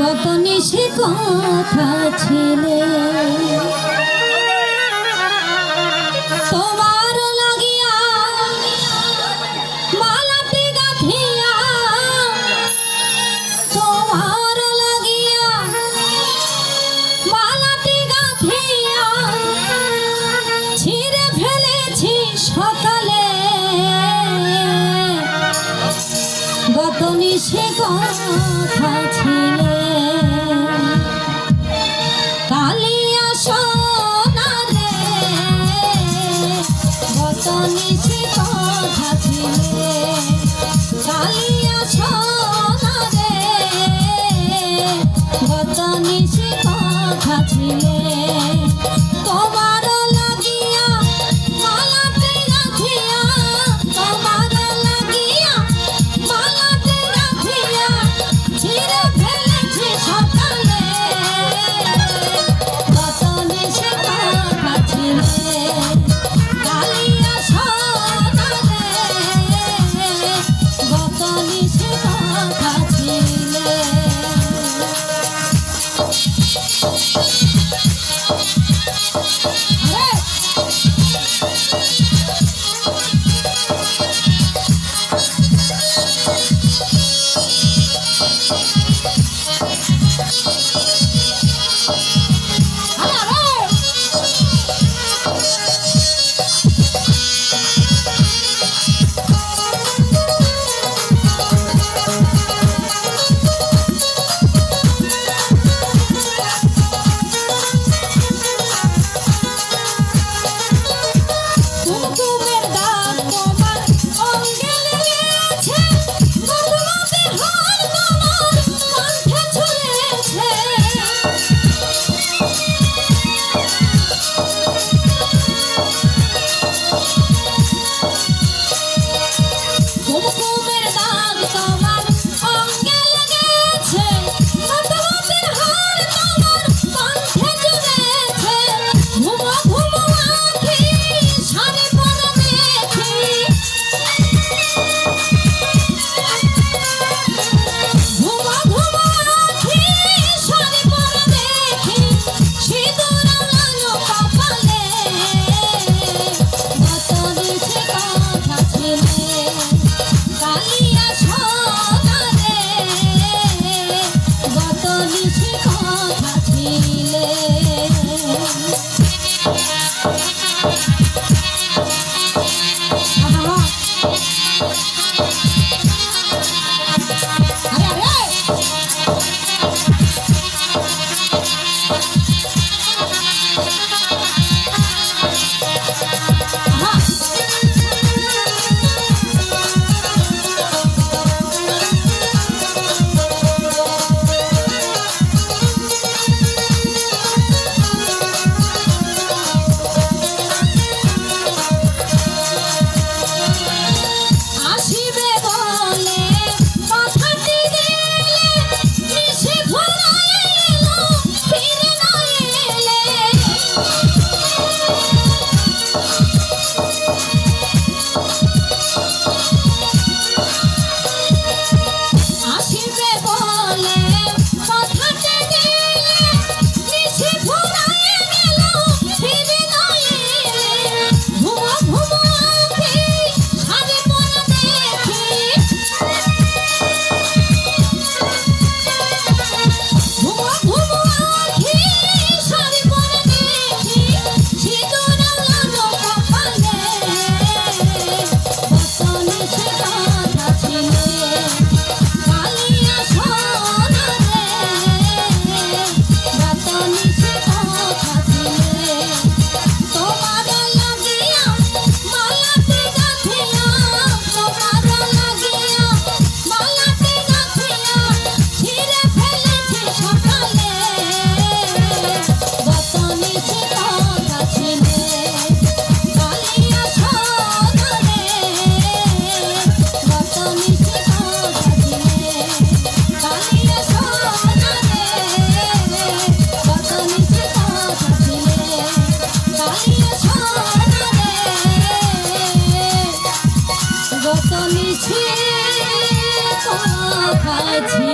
বতনে সে কথা ছেলে। তোমার লাগিয়া মালাতে গাঁথিয়া তোমার সে কথা ছিল কালিয়া Música তুমি সে কাছে